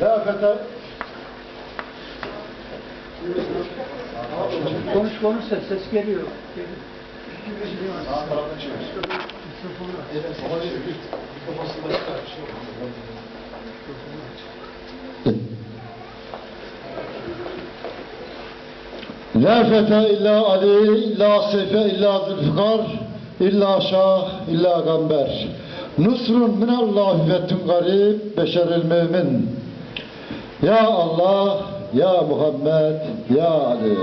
La feta. Konuş konuş ses, ses geliyor. La feta illa Ali, illa Seyfe, illa Zülfikar, illa Şah, illa Gamber. Nusrun minallahi fethun garib, beşeril mümin. Ya Allah, ya Muhammed, ya Ali.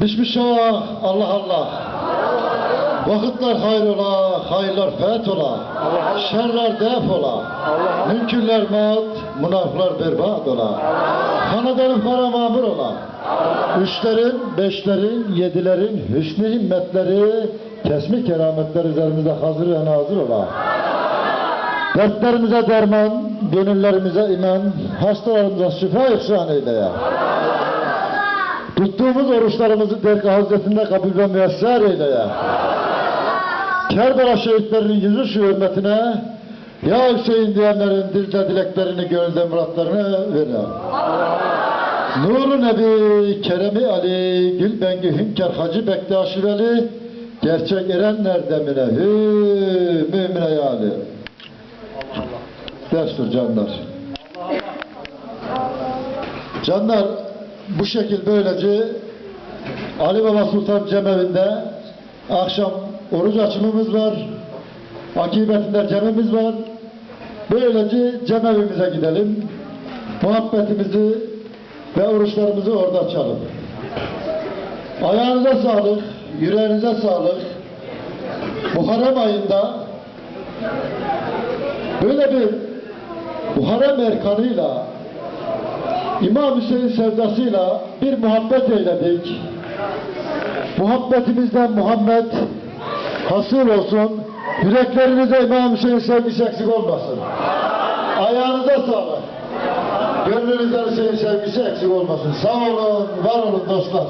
Bismillah, Allah Allah. Vakitler hayır ola, hayırlar feth ola. Şerler def ola. Mümkünler mat, münafıklar berbat ola. Kanadarın para mamur ola. Üçlerin, beşlerin, yedilerin hüsnü himmetleri, kesmi kerametler üzerimizde hazır ve nazır ola. Dertlerimize derman, gönüllerimize iman, hastalarımıza şifa ihsan eyle ya. Tuttuğumuz oruçlarımızı dergah hazretinde kabul ve müyesser eyle ya. Kerbela şehitlerinin yüzü şu hürmetine Ya Hüseyin diyenlerin dilde dileklerini, gönülde muratlarını ver ya. Nuru Nebi, Keremi Ali, Gülbengi Hünkar Hacı Bektaşi Veli, gerçek erenler demine, hü mümine yali. Destur canlar. Canlar, bu şekil böylece Ali Baba Sultan Cemevi'nde akşam oruç açımımız var. Akibetinde cemimiz var. Böylece cemevimize gidelim. Muhabbetimizi ve oruçlarımızı orada açalım. Ayağınıza sağlık, yüreğinize sağlık. Muharrem ayında böyle bir Muharrem erkanıyla İmam Hüseyin sevdasıyla bir muhabbet eyledik. Muhabbetimizden Muhammed hasıl olsun. Yüreklerinize İmam Hüseyin sevmiş şey eksik olmasın. Ayağınıza sağlık. Gönlünüzden Hüseyin sevgisi şey eksik olmasın. Sağ olun, var olun dostlar.